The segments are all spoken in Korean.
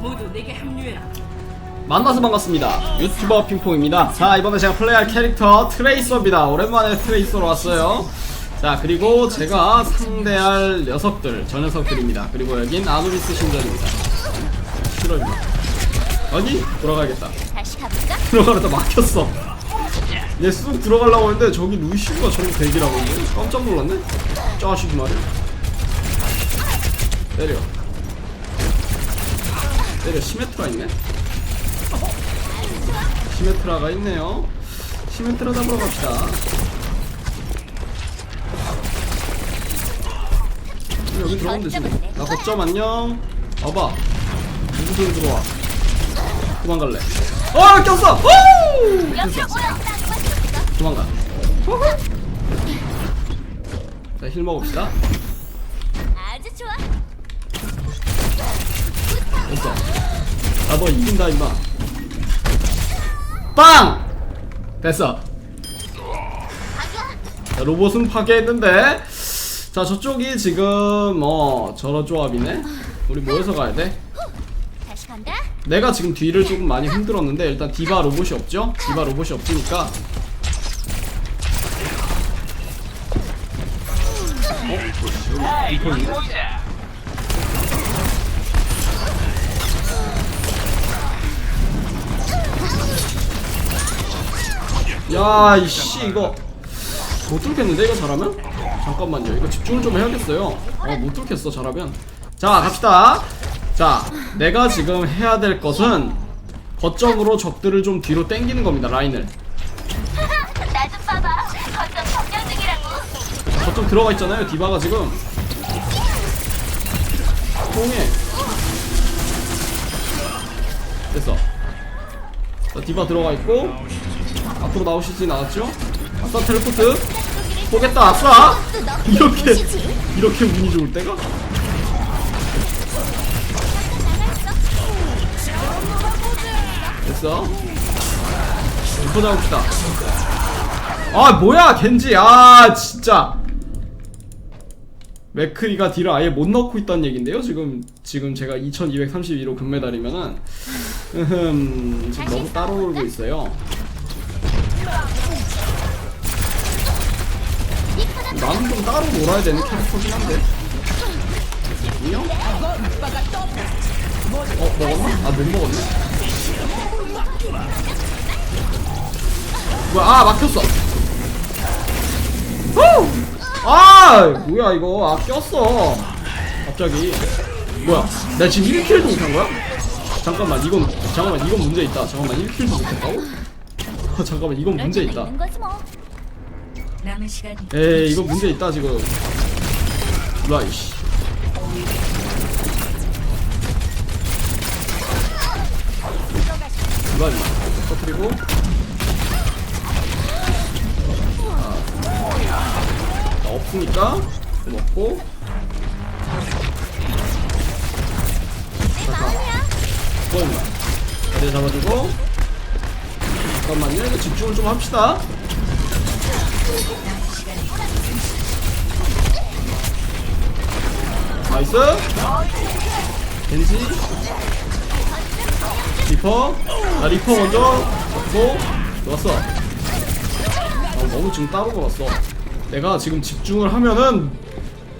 모두 내게 합류해라. 만나서 반갑습니다. 유튜버 핑퐁입니다. 자, 이번에 제가 플레이할 캐릭터 트레이서입니다. 오랜만에 트레이서로 왔어요. 자, 그리고 제가 상대할 녀석들, 저 녀석들입니다. 그리고 여긴 아누비스 신전입니다. 싫어요. 아니, 돌아가야겠다. 다시 가볼까? 들어가려다 막혔어. 얘쑥 들어가려고 했는데 저기 루시우가 저기 대기라고 있네. 깜짝 놀랐네. 짜식이 말이야. 때려. 때려. 시메트라 있네. 시메트라가 있네요. 시메트라 잡으러 갑시다. 여기 들어오면 되지. 뭐. 나 거점 안녕. 와봐. 누구들 들어와. 도망갈래. 어 꼈어. 오! 됐어. 도망가. 자, 힐 먹읍시다. 아주 좋아! 됐어. 나너 이긴다, 임마. 빵! 됐어. 자, 로봇은 파괴했는데. 자, 저쪽이 지금, 어, 저런 조합이네? 우리 모여서 가야 돼. 내가 지금 뒤를 조금 많이 흔들었는데, 일단 디바 로봇이 없죠? 디바 로봇이 없으니까. 어? 야, 이씨, 이거. 못 뚫겠는데, 이거 잘하면? 잠깐만요. 이거 집중을 좀 해야겠어요. 어, 못 뚫겠어, 잘하면. 자, 갑시다. 자, 내가 지금 해야 될 것은 거점으로 적들을 좀 뒤로 당기는 겁니다, 라인을. 나좀 봐봐! 거점 점령 중이라고! 거점 들어가 있잖아요, 디바가 지금. 통해. 됐어. 자, 디바 들어가 있고. 앞으로 나오시진 않았죠? 아싸, 텔레포트. 보겠다, 아싸! 이렇게, 이렇게 운이 좋을 때가? 됐어. 리포 잡읍시다. 아, 뭐야, 겐지. 아, 진짜. 맥크리가 딜을 아예 못 넣고 있다는 얘긴데요. 지금 지금 제가 2232로 금메달이면은 음, 지금 너무 따로 놀고 있어요. 나는 좀 따로 놀아야 되는 캐릭터긴 한데. 안녕? 어 먹었나? 아못 먹었네. 뭐야? 아 막혔어. 후! 아 뭐야 이거 아 꼈어 갑자기 뭐야 나 지금 1킬도 못한 거야? 잠깐만 이건 잠깐만 이건 문제 있다 잠깐만 1킬도 못했다고? 어, 잠깐만 이건 문제 있다. 뭐. 남은 시간 에이 이거 문제 있다 지금. 일로와 이씨. 일로와 임마 터뜨리고. 자, 없으니까 좀 먹고. 내 마음이야! 뭐 임마 자리 잡아주고 잠깐만요. 이거 집중을 좀 합시다. 나이스. 겐지. 리퍼. 아 리퍼 먼저. 잡고. 좋았어. 아, 너무 지금 따로 걸었어. 내가 지금 집중을 하면은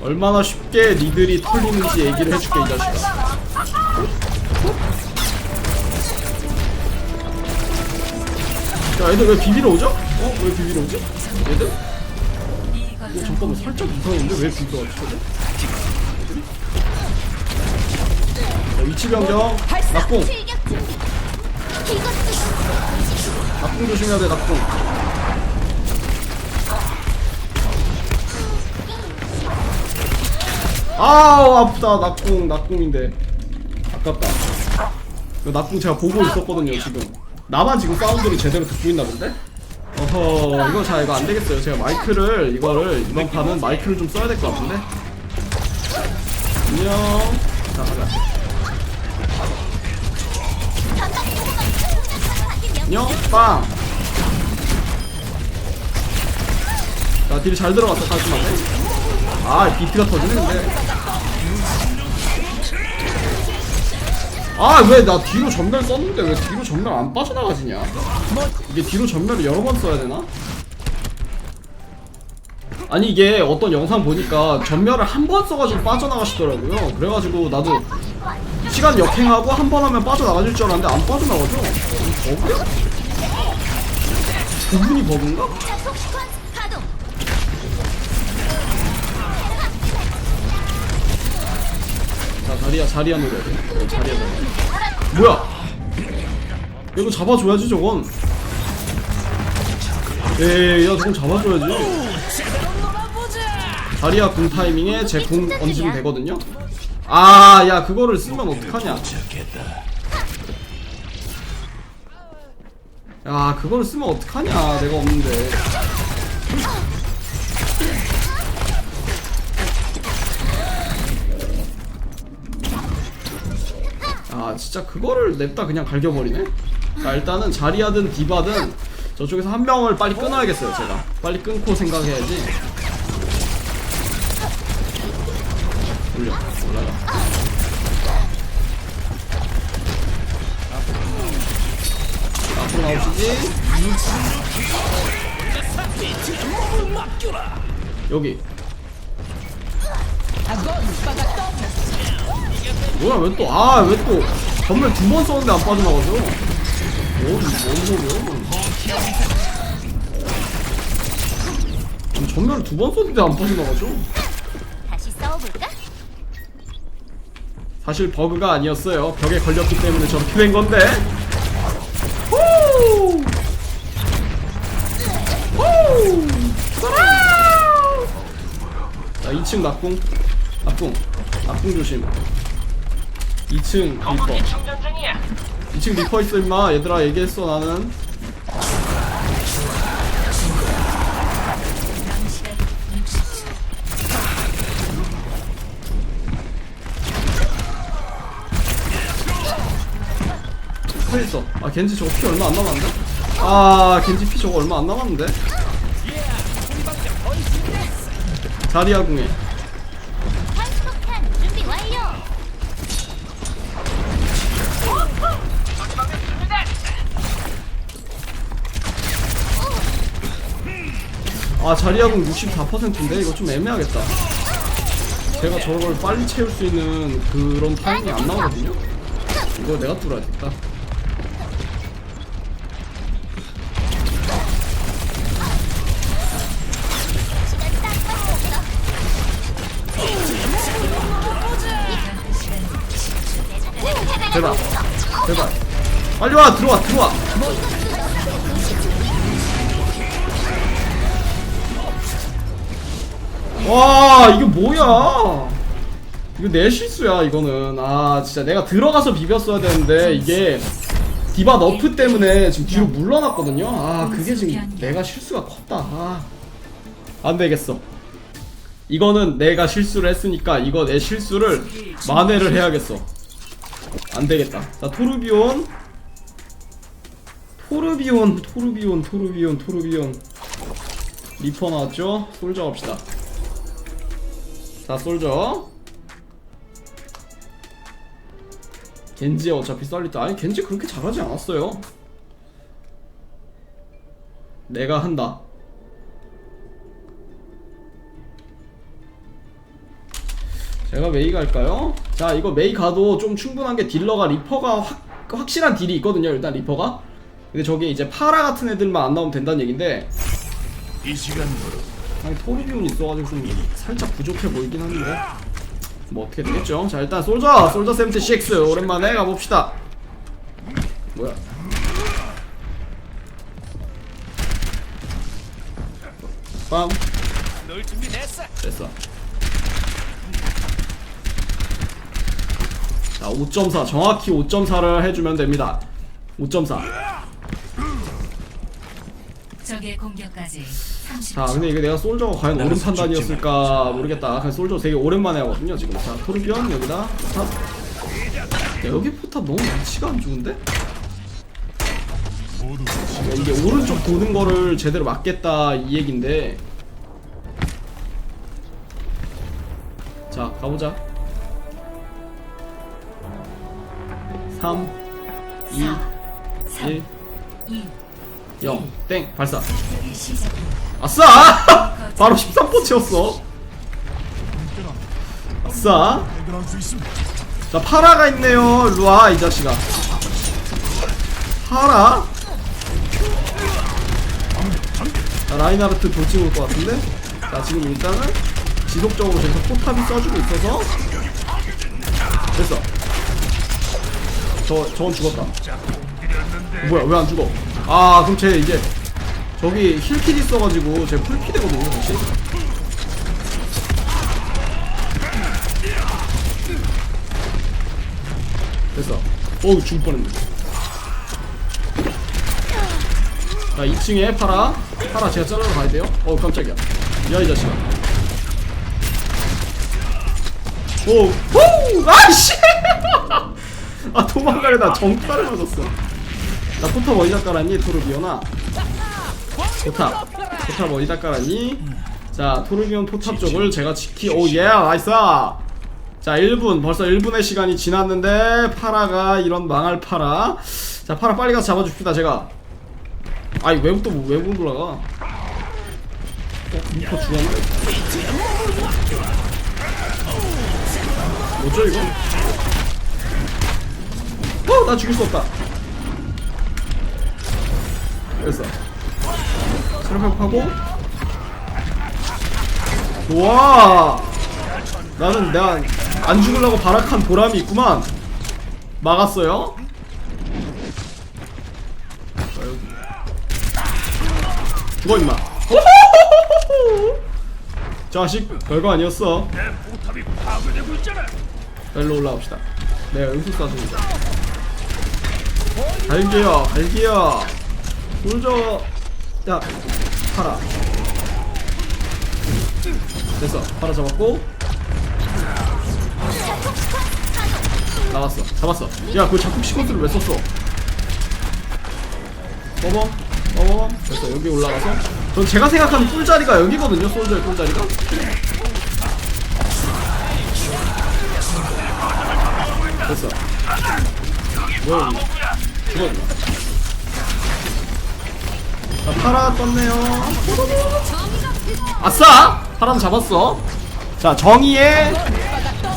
얼마나 쉽게 니들이 털리는지 얘기를 해줄게 이 자식아 야 얘들 왜 비비러 오죠? 어? 왜 비비러 오지? 얘들? 어, 잠깐만 살짝 이상한데 왜 비비러 왔지? 자, 위치 변경 낙공 낙공 조심해야 돼 낙공 아우 아프다 낙공 낙공인데 아깝다 그 낙공 제가 보고 있었거든요 지금 나만 지금 사운드를 제대로 듣고 있나 본데? 어허 이거 자 이거 안 되겠어요 제가 마이크를 이거를 이번 판은 마이크를 좀 써야 될 것 같은데 안녕 자 가자 안녕 빵 자, 딜이 잘 들어갔다, 깔끔하게. 아, 비트가 터지네, 근데. 아 왜 나 뒤로 전멸 썼는데 왜 뒤로 전멸 안 빠져나가지냐 이게 뒤로 전멸을 여러 번 써야 되나? 아니 이게 어떤 영상 보니까 전멸을 한 번 써가지고 빠져나가시더라고요 그래가지고 나도 시간 역행하고 한 번 하면 빠져나가질 줄 알았는데 안 빠져나가죠 버그야? 그분이 버그인가? 자 자리야 자리야 노려야 돼 어, 자리야 자리야 뭐야? 이거 잡아줘야지 저건. 에이 야 저건 잡아줘야지. 자리야 궁 타이밍에 제 궁 얹으면 되거든요? 아 야 그거를 쓰면 어떡하냐? 야 그거를 쓰면 어떡하냐? 내가 없는데 아 진짜 그거를 냅다 그냥 갈겨버리네? 자 일단은 자리하든 디바든 저쪽에서 한 명을 빨리 끊어야겠어요 제가. 빨리 끊고 생각해야지. 올려 올라가 앞으로 나오시지? 여기 뭐야 왜 또 아 왜 또 전멸 두 번 썼는데 안 빠져나가죠? 뭔, 뭔 소리야? 아니, 전멸 두번 썼는데 안 빠져나가죠? 다시 싸워볼까? 사실 버그가 아니었어요. 벽에 걸렸기 때문에 저렇게 된 건데. 후! 후! 자, 2층 낙궁. 낙궁. 낙궁 조심. 2층 리퍼. 2층 리퍼 있어 임마. 얘들아 얘기했어 나는. 서 있어. 아 겐지 저거 피 얼마 안 남았는데? 아 겐지 피 저거 얼마 안 남았는데? 자리야 궁에 아 자리야 궁 64%인데 이거 좀 애매하겠다. 제가 저걸 빨리 채울 수 있는 그런 타이밍이 안 나오거든요. 이거 내가 뚫어야겠다. 제발, 제발. 빨리 와 들어와 들어와. 와 이게 뭐야? 이거 내 실수야 이거는. 아 진짜 내가 들어가서 비볐어야 되는데 이게 디바 너프 때문에 지금 뒤로 물러났거든요. 아 그게 지금 내가 실수가 컸다. 아 안되겠어. 이거는 내가 실수를 했으니까 이거 내 실수를 만회를 해야겠어. 안되겠다. 자 토르비온. 토르비온 토르비온 토르비온 토르비온. 리퍼 나왔죠? 솔저 갑시다 자 솔저. 겐지 어차피 썰리다 아니 겐지 그렇게 잘하지 않았어요. 내가 한다. 제가 메이 갈까요? 자 이거 메이 가도 좀 충분한 게 딜러가 리퍼가 확, 확실한 딜이 있거든요 일단 리퍼가. 근데 저게 이제 파라 같은 애들만 안 나오면 된다는 얘긴데. 이 시간부로 아니 토리비온 있어가지고 좀 살짝 부족해 보이긴 하는데. 뭐 어떻게 되겠죠? 자 일단 솔저! 솔저 76 오랜만에 가봅시다. 뭐야? 준비됐어. 됐어 자 5.4 정확히 5.4를 해주면 됩니다. 5.4 적의 공격까지. 30초. 자 근데 이게 내가 솔저가 과연 옳은 판단이었을까 모르겠다. 그냥 솔저 되게 오랜만에 하거든요 지금. 자 토르비언 여기다. 포탑 야, 여기 포탑 너무 위치가 안 좋은데? 야, 이게 오른쪽 도는 거를 제대로 막겠다 이 얘긴데. 자 가보자. 3 2 1 2 0 땡. 발사. 아싸! 바로 13포 채웠어. 아싸. 자 파라가 있네요. 일로와 이 자식아. 파라? 자 라인하르트 돌진 올것 같은데? 자 지금 일단은 지속적으로 계속 포탑이 써주고 있어서. 됐어. 저 저건 죽었다. 뭐야 왜 안 죽어 아 그럼 쟤 이제 저기 힐킬 있어가지고 쟤 풀피 되거든요 사실 됐어. 어우, 죽을 뻔했네. 자, 2층에 파라. 파라 제가 자르러 가야 돼요. 어우, 깜짝이야. 야, 이 자식아. 오, 호! 아이씨! 아, 도망가려다 정가를 맞았어. 나 포탑 어디다 깔았니, 토르비오나? 포탑. 포탑 어디다 깔았니? 자, 토르비온 포탑 쪽을 제가 지키, 오, 예, 나이스! 자 1분 벌써 1분의 시간이 지났는데 파라가 이런 망할 파라 자 파라 빨리 가서 잡아줍시다 제가 아이 외국 또 뭐, 외국 올라가 어? 리퍼 죽었네? 뭐죠 이거? 어! 나 죽일 수 없다 됐어 체력 회복하고. 좋아 나는 내가 안 죽으려고 발악한 보람이 있구만. 막았어요. 죽어 임마. 자식 별거 아니었어. 일로 올라갑시다. 내가 여기서 쏴줍니다. 갈게요 갈게요 솔저 야 팔아. 됐어 팔아 잡았고. 나왔어 잡았어. 야그 작품 시퀀스를 왜 썼어? 꺼버 꺼버 됐어 여기 올라가서. 전 제가 생각하는 꿀자리가 여기거든요 솔저의 꿀자리가. 됐어. 뭐야 죽어 임 파라 떴네요. 아싸! 파란 잡았어. 자 정의의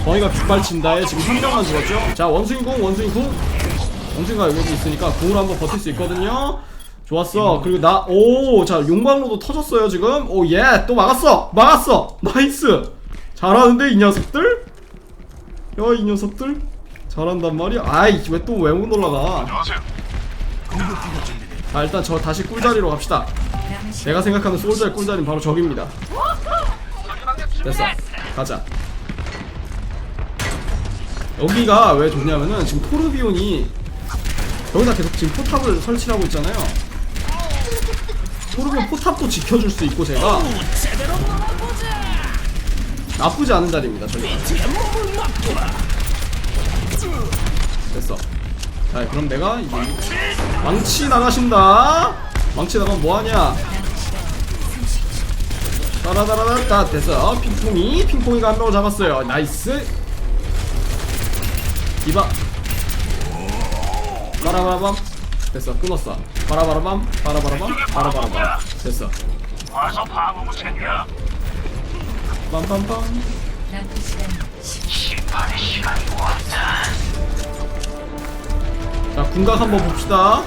정의가 빗발친다에 지금 한 명만 죽었죠? 자 원숭이 궁 원숭이 궁. 원숭이가 여기 있으니까 궁으로 한번 버틸 수 있거든요. 좋았어. 그리고 나 오 자 용광로도 터졌어요 지금. 오 예 또 막았어. 막았어. 나이스. 잘하는데 이 녀석들? 야 이 녀석들? 잘한단 말이야. 아이 왜또왜못 올라가 자 일단 저 다시 꿀자리로 갑시다. 내가 생각하는 소울자의 꿀자리는 바로 저깁니다. 됐어. 가자. 여기가 왜 좋냐면은 지금 토르비온이 여기다 계속 지금 포탑을 설치하고 있잖아요. 토르비온 포탑도 지켜줄 수 있고 제가 나쁘지 않은 자리입니다 저기. 됐어 자 그럼 내가 이제 망치 나가신다. 망치 나가면 뭐하냐? 따라다라다 됐어. 핑퐁이 핑퐁이가 한 명을 잡았어요. 나이스. 이봐. 바라바라밤. 됐어 끊었어. 바라바라밤 바라바라밤 바라바라밤. 됐어. 와서 방어구 챙겨. 빰빰빰. 남은 시간 10초. 심판의 시간이 왔다. 자 궁각 한번 봅시다.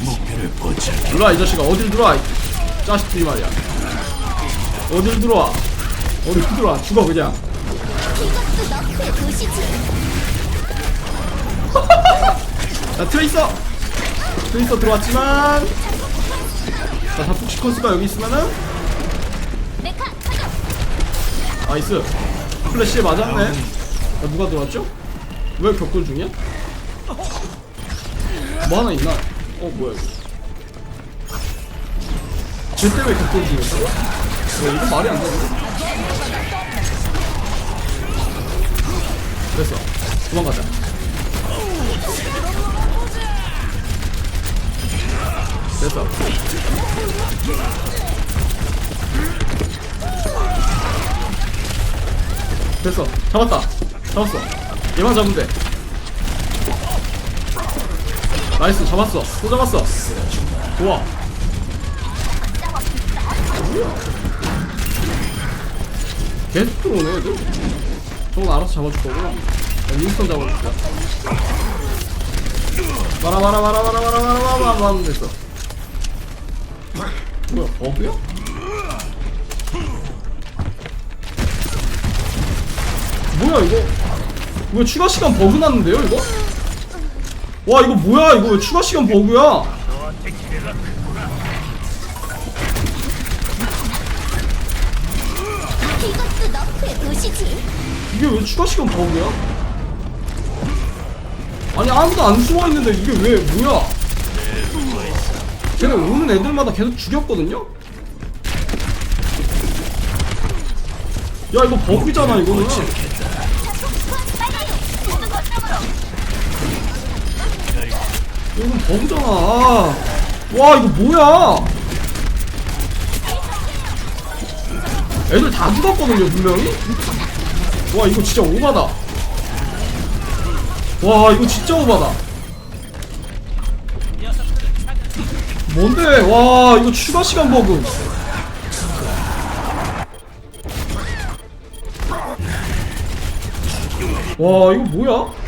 목표를 포착. 일로와 이 자식아. 어딜 들어와? 이 자식들이 말이야. 어딜 들어와? 어딜 들어와? 죽어 그냥. 이것도. 자 트레이서. 트레이서 들어왔지만. 자 다폭 시퀀스가 여기 있으면은? 메카. 나이스. 플래시에 맞았네. 야 누가 들어왔죠? 왜 격돌 중이야? 뭐 하나 있나? 어 뭐야 이거 쟤 때문에 격돌 중이었어? 어 이거 말이 안 되는데? 됐어 도망가자 됐어 됐어 잡았다 잡았어 얘만 잡으면 돼 나이스 잡았어 또 잡았어 좋아 계속 들어오네 애들 저건 알아서 잡아줄 거구나 야, 윈스턴 잡아줄게 마라 마라 마라 마라 마라 마라 마라 마라 하면 됐어 뭐야 버그야? 뭐야 이거 이거 추가 시간 버그 났는데요 이거? 와 이거 뭐야 이거 왜 추가 시간 버그야? 이것도 너프의 도시지. 이게 왜 추가 시간 버그야? 아니 아무도 안 숨어 있는데 이게 왜 뭐야? 쟤네 오는 애들마다 계속 죽였거든요? 야 이거 버그잖아 이거는 이건 버그잖아. 아. 와 이거 뭐야? 애들 다 죽었거든요 분명히? 와 이거 진짜 오바다. 와 이거 진짜 오바다. 뭔데? 와 이거 추가 시간 버그 와 이거 뭐야.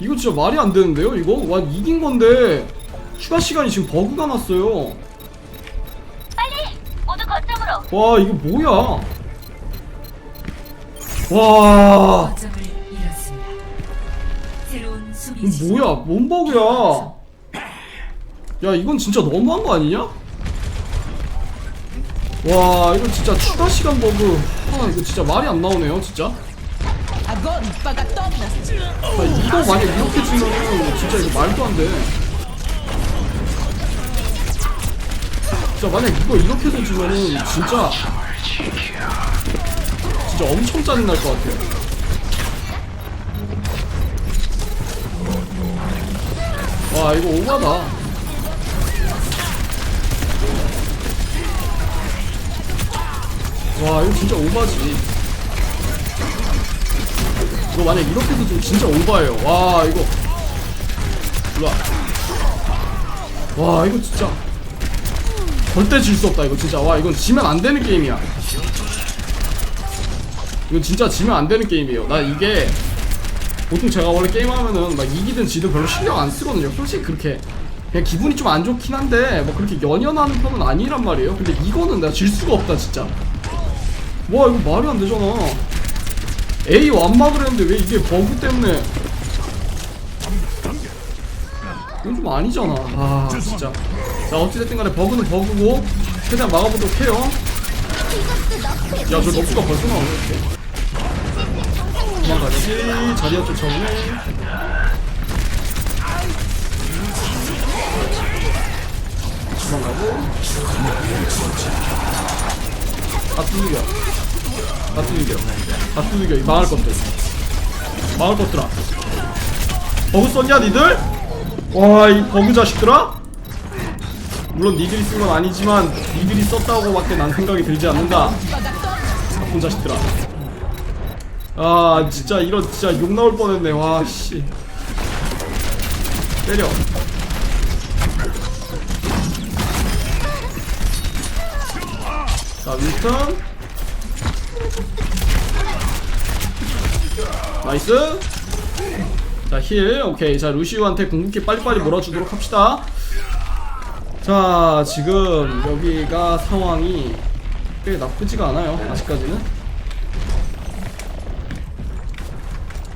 이거 진짜 말이 안 되는데요 이거? 와 이긴 건데 추가 시간이 지금 버그가 났어요. 빨리! 모두 거점으로. 와 이거 뭐야? 와. 거점을 잃었습니다. 새로운 수비 이거 지점 뭐야 뭔 버그야? 야 이건 진짜 너무한 거 아니냐? 와 이거 진짜 추가 시간 버그. 아 이거 진짜 말이 안 나오네요 진짜 Agora, pagatona! 아, 이거 만약 이렇게 주면은 진짜 이거 말도 안 돼. 진짜 만약 이거 이렇게 주면은 진짜 진짜 엄청 짜증날 것 같아요. 와 이거 오바다. 와 이거 진짜 오바지 이거 만약 이렇게 해서 좀 진짜 오바예요. 와 이거. 일로와 와 이거 진짜. 절대 질 수 없다 이거 진짜. 와 이건 지면 안 되는 게임이야. 이거 진짜 지면 안 되는 게임이에요. 나 이게 보통 제가 원래 게임하면은 막 이기든 지든 별로 신경 안 쓰거든요. 솔직히 그렇게. 그냥 기분이 좀 안 좋긴 한데 뭐 그렇게 연연하는 편은 아니란 말이에요. 근데 이거는 내가 질 수가 없다 진짜. 와 이거 말이 안 되잖아 A 완막을 했는데 왜 이게 버그 때문에? 이건 좀 아니잖아. 아 진짜. 자 어찌됐든 간에 버그는 버그고 최대한 막아보도록 해요. 야저 너프가 벌써 나오네 이렇게. 도망가야지 자리야 쫓아오네. 도망가고. 다 두들겨 다 두들겨 다 두들겨 이 망할 것들. 망할 것들아. 버그 썼냐 니들? 와 이 버그 자식들아? 물론 니들이 쓴 건 아니지만 니들이 썼다고 밖에 난 생각이 들지 않는다. 나쁜 자식들아. 아 진짜 이런 진짜 욕 나올 뻔했네. 와씨. 때려. 자 윈스턴 나이스. 자힐. 오케이. 자 루시우한테 궁극기 빨리빨리 몰아주도록 합시다. 자 지금 여기가 상황이 꽤 나쁘지가 않아요 아직까지는.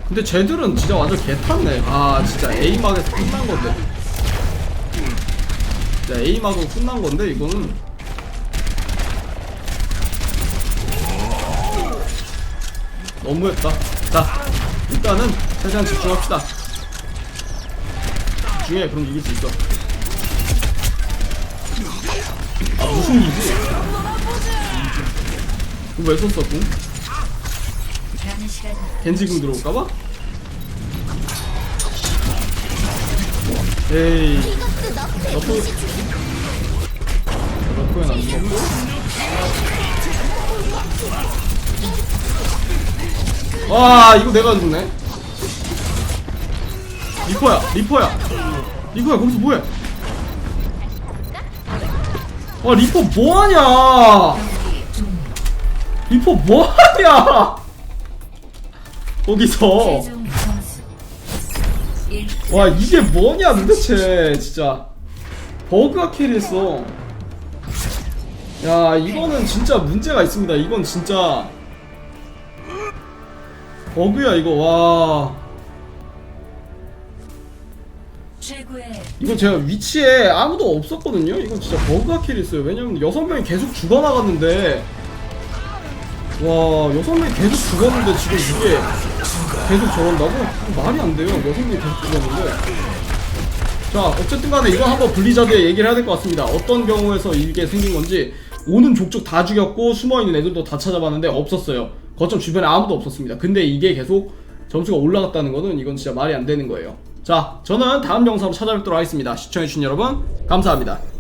근데 쟤들은 진짜 완전 개탔네. 아 진짜 A막에서 끝난 건데. 진짜 A막으로 끝난 건데 이거는. 너무했다 자 일단은 최대한 집중합시다 집중해 그럼 이길 수 있어 아 무슨 일이지? 그거 왜 썼어 궁? 남은 시간 겐지 궁 들어올까봐? 에이 너프. 너프엔 안 죽었고 와 이거 내가 죽네. 리퍼야 리퍼야. 리퍼야 거기서 뭐해? 와 리퍼 뭐하냐? 리퍼 뭐하냐? 거기서. 최종 점수 1와 이게 뭐냐 도대체 진짜. 버그가 캐리했어. 야 이거는 진짜 문제가 있습니다. 이건 진짜 버그야 이거. 와. 이거 제가 위치에 아무도 없었거든요? 이건 진짜 버그가 캐리했어요. 왜냐면 여섯 명이 계속 죽어나갔는데. 와 여섯 명이 계속 죽었는데 지금 이게 계속 저런다고? 말이 안 돼요. 여섯 명이 계속 죽었는데. 자 어쨌든 간에 이건 한번 블리자드에 얘기를 해야 될 것 같습니다. 어떤 경우에서 이게 생긴 건지. 오는 족족 다 죽였고 숨어있는 애들도 다 찾아봤는데 없었어요 거점 주변에 아무도 없었습니다. 근데 이게 계속 점수가 올라갔다는 거는 이건 진짜 말이 안 되는 거예요. 자 저는 다음 영상으로 찾아뵙도록 하겠습니다. 시청해주신 여러분 감사합니다